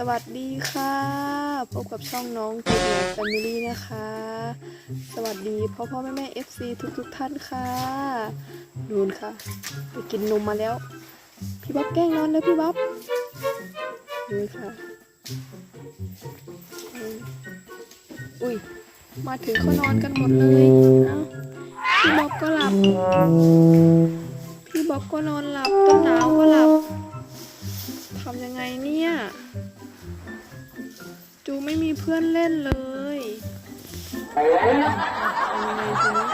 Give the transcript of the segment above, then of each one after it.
สวัสดีค่ะพบกับช่องน้องเกียร์แฟมิลี่นะคะ สวัสดีพ่อพ่อแม่แม่เอฟซีทุกทุกท่านค่ะนูนค่ะ ไปกินนมมาแล้ว พี่บ๊อบแกล้งนอนเลยพี่บ๊อบนูนค่ะ อุ้ยมาถึงเขานอนกันหมดเลยเอ้าพี่บ๊อบก็หลับ พี่บ๊อบก็นอนหลับต้นหนาวก็หลับทำยังไงเนี่ย ไม่มีเพื่อนเล่นเลยทำยังไงทีนี้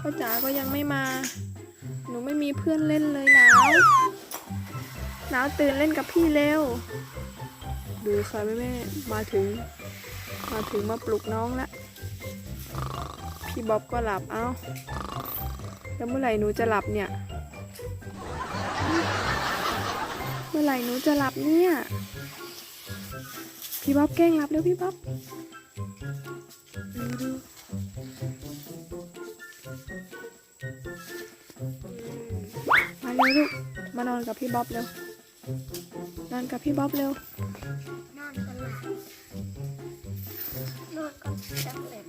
พ่อจ๋าก็ยังไม่มา หนูไม่มีเพื่อนเล่นเลยหนาวหนาวตื่นเล่นกับพี่เร็ว ดูค่ะแม่แม่ๆมาถึง มาถึงมาปลุกน้องละพี่บ๊อบก็หลับเอ้า แล้วเมื่อไหร่หนูจะหลับเนี่ย เมื่อไหร่หนูจะหลับเนี่ย พี่บ๊อบแกล้งหลับแล้วพี่บ๊อบดูดูมาเร็วลูกมานอนกับพี่บ๊อบเร็วนอนกับพี่บ๊อบเร็ว นอนกันละนอนก็จังเลย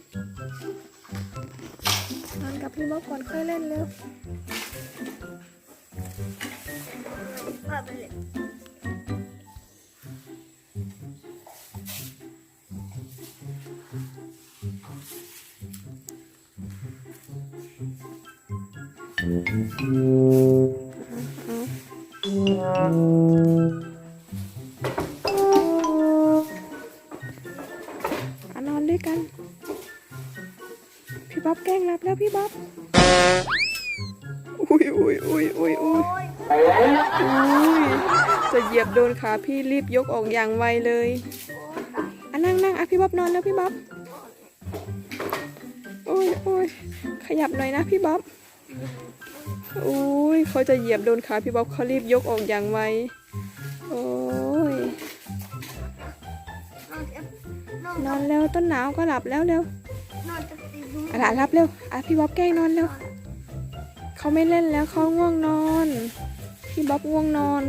นอนกับพี่บ๊อบก่อนค่อยเล่นเร็วพาไปเลย นอนด้วยกัน พี่บ๊อบแกล้งหลับแล้วพี่บ๊อบอุ้ยอุ้ยอุ้ยอุ้ยอุ้ยอุ้ยจะเหยียบโดนขาพี่รีบยกออกอย่างไวเลยอะนั่งนั่งอะพี่บ๊อบนอนแล้วพี่บ๊อบโอ้ยโอ้ยขยับหน่อยนะพี่บ๊อบ อุ้ยเขาจะเหยียบโดนขาพี่บ๊อบเขารีบยกออกอย่างไวโอ้ยนอนจะนอนนอนแล้วต้นหนาวก็หลับแล้วเร็วนอนจะตีดูอะหลานรับเร็วอะพี่บ๊อบแกล้งนอนเร็วเขาไม่เล่นแล้วเขาง่วงนอน พี่บ๊อบง่วงนอน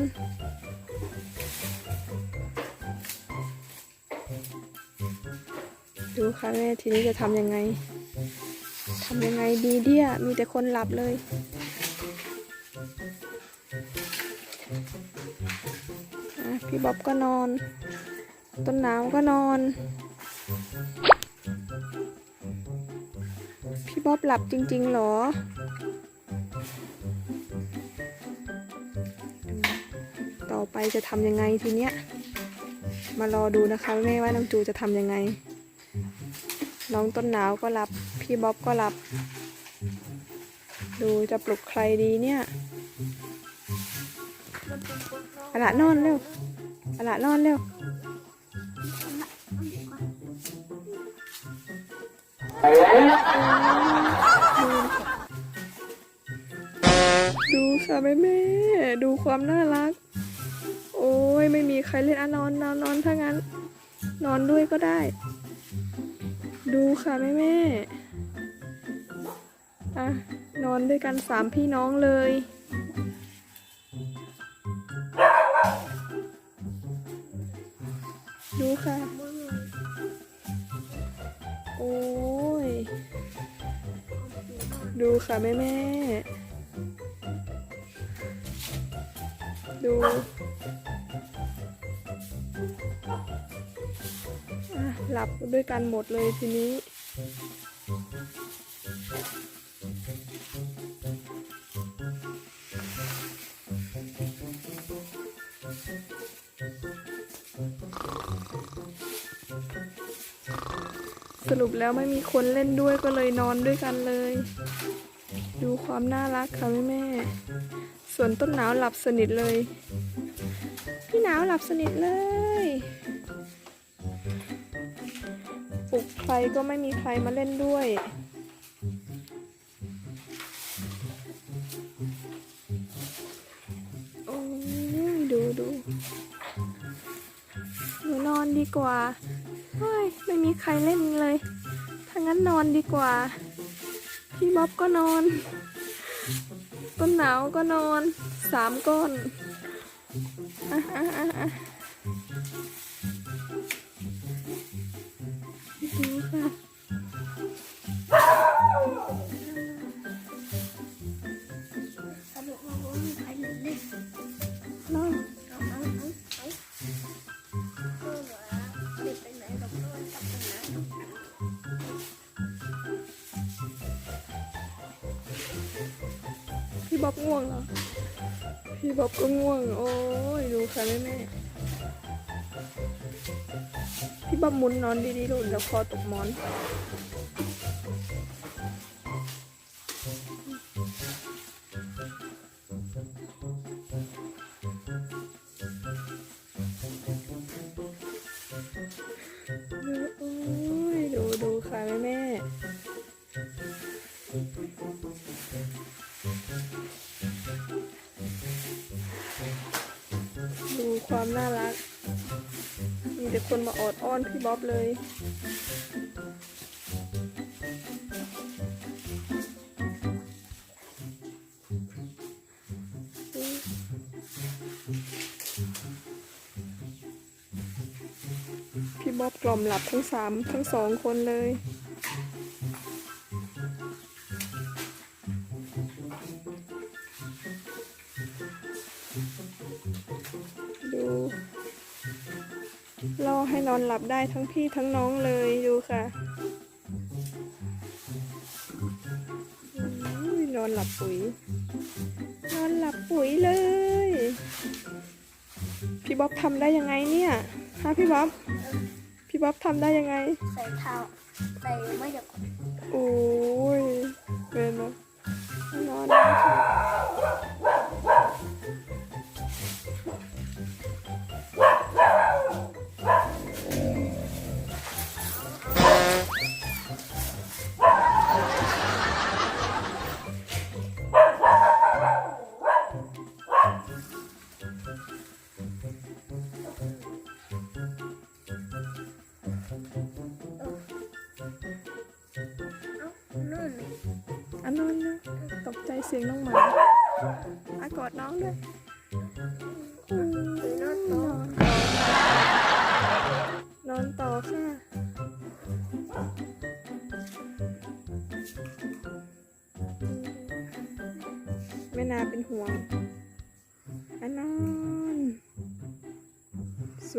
ดูค่ะแม่ทีนี้จะทำยังไงำยังไงดีเดียมีแต่คนหลับเลย พี่บ๊อบก็นอน ต้นหนาวก็นอน พี่บ๊อบหลับจริง ๆ หรอต่อไปจะทำยังไงทีเนี้ย มารอดูนะคะแม่ว่าน้องจูจะทำยังไง น้องต้นหนาวก็หลับ พี่บ๊อบก็หลับ ดูจะปลุกใครดีเนี่ยอะละนอนเร็วอะละนอนเร็วดูค่ะแม่แม่ดูความน่ารัก โอ้ยไม่มีใครเล่นอะนอนนอนนอนถ้างั้น นอนด้วยก็ได้ ดูค่ะแม่แม่ อะนอนด้วยกันสามพี่น้องเลย ดูค่ะ โอ้ย ดูค่ะแม่แม่ดูหลับด้วยกันหมดเลยทีนี้ สรุปแล้วไม่มีคนเล่นด้วยก็เลยนอนด้วยกันเลย ดูความน่ารักค่ะแม่แม่ ส่วนต้นหนาวหลับสนิทเลย พี่หนาวหลับสนิทเลยปลุกใครก็ไม่มีใครมาเล่นด้วยโอ้ยดูดูหนูนอนดีกว่า เฮ้ยไม่มีใครเล่นเลย ถ้างั้นนอนดีกว่า พี่บ๊อบก็นอน ต้นหนาวก็นอน สามก้อนอะอะอะ บ๊อบง่วงเหรอ พี่บ๊อบก็ง่วง โอ้ยดูค่ะแม่แม่พี่บ๊อบมุนนอนดีๆลูกเดี๋ยวคอตกหมอน คนมาออดอ้อนพี่บ๊อบเลย พี่บ๊อบกล่อมหลับทั้งสามทั้งสองคนเลย รอให้นอนหลับได้ทั้งพี่ทั้งน้องเลยดูค่ะอุ้ยนอนหลับปุ๋ย นอนหลับปุ๋ยเลย พี่บ๊อบทำได้ยังไงเนี่ยฮะพี่บ๊อบ พี่บ๊อบทำได้ยังไง ใส่เท้าใส่ไม่หยับโอ้ยเป็นนะนอน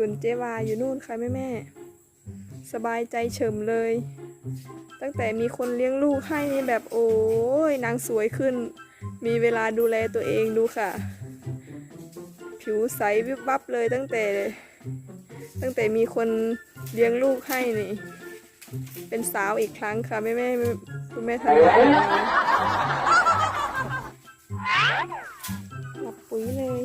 ส่วนเจวาอยู่นู่นค่ะแม่แม่สบายใจเฉมเลย ตั้งแต่มีคนเลี้ยงลูกให้นี่แบบโอ้ยนางสวยขึ้น มีเวลาดูแลตัวเองดูค่ะ ผิวใสวิบวับเลยตั้งแต่ ตั้งแต่มีคนเลี้ยงลูกให้นี่ เป็นสาวอีกครั้งค่ะแม่แม่คุณแม่ทันมหลับปุ๋ยเลย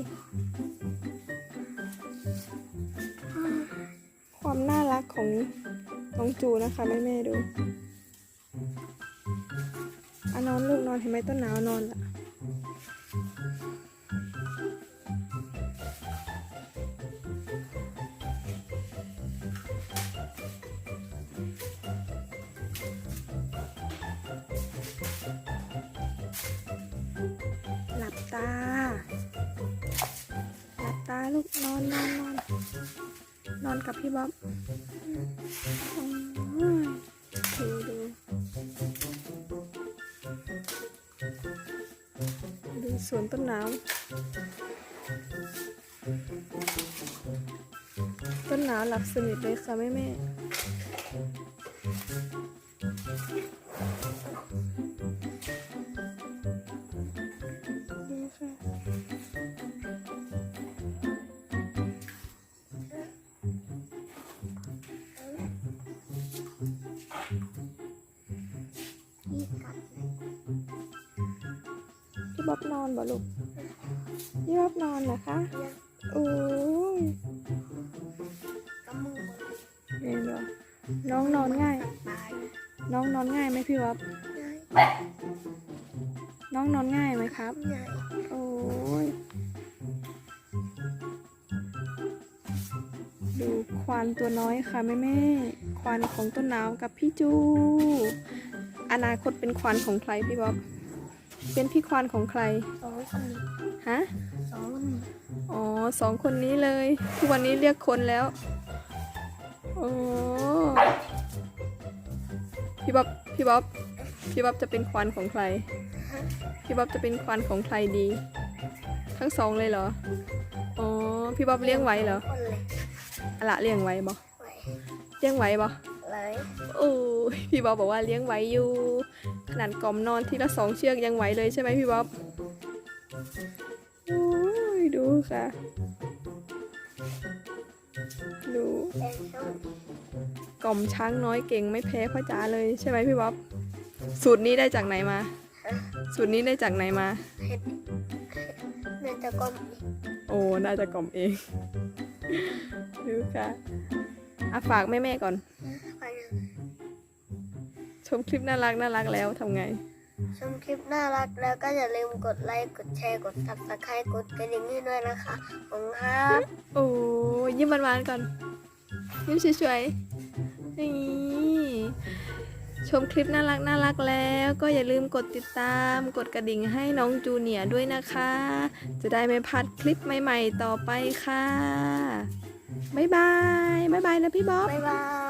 ของน้องจูนะคะแม่แม่ดูอะนอนลูกนอนเห็นไหมต้นหนาวนอนละหลับตา หลับตาลูกนอนนอนนอนนอนกับพี่บ๊อบ ดูดูดูสวนต้นหนาว ต้นหนาวหลับสนิทเลยค่ะแม่แม่ดูค่ะ บ๊อบนอนบ่ลูกพี่บ๊อบนอนเหรอคะโอ้ยกำมือเห็นเหรอน้องนอนง่าย น้องนอนง่ายไหมพี่บ๊อบง่ายน้องนอนง่ายไหมครับง่ายโอ้ยดูควานตัวน้อยค่ะแม่แม่ควานของต้นหนาวกับพี่จู อนาคตเป็นควานของใครพี่บ๊อบ เป็นพี่ควานของใครสองคนนี้ฮะสองคนนี้อ๋อสองคนนี้เลย ทุกวันนี้เรียกคนแล้ว โอ้พี่บ๊อบพี่บ๊อบพี่บ๊อบจะเป็นควานของใคร พี่บ๊อบจะเป็นควานของใครดี ทั้งสองเลยเหรออ๋อพี่บ๊อบเลี้ยงไว้เหรอคนเลยอะละเลี้ยงไว้บ่ไหวเลี้ยงไว้บ่เลยโอ้ยพี่บ๊อบบอกว่าเลี้ยงไว้อยู่ ขนาดกล่อมนอนทีละสองเชือกยังไหวเลยใช่ไหมพี่บ๊อบโอ้ยดูค่ะ ดูแต่ช่องกล่อมช้างน้อยเก่งไม่แพ้พ่อจ๋าเลยใช่ไหมพี่บ๊อบ สูตรนี้ได้จากไหนมา สูตรนี้ได้จากไหนมาเห็ดน่าจะก้มอีกโอ้ น่าจะกล่อมเอง ดูค่ะอะฝากแม่ๆก่อนไปนะ ชมคลิปน่ารักน่ารักแล้วทำไง ชมคลิปน่ารักแล้วก็อย่าลืมกดไลค์กดแชร์กด subscribe กดกระดิ่งให้ด้วยนะคะขอบคุณครับโอ้ยิ้มหวานๆก่อนยิ้มสวยๆนี่ชมคลิปน่ารักน่ารักแล้วก็อย่าลืมกดติดตามกดกระดิ่งให้น้องจูเนียร์ด้วยนะคะ จะได้ไม่พลาดคลิปใหม่ ๆ ต่อไปค่ะ บ๊ายบาย บ๊ายบายนะพี่บ๊อบ บ๊ายบาย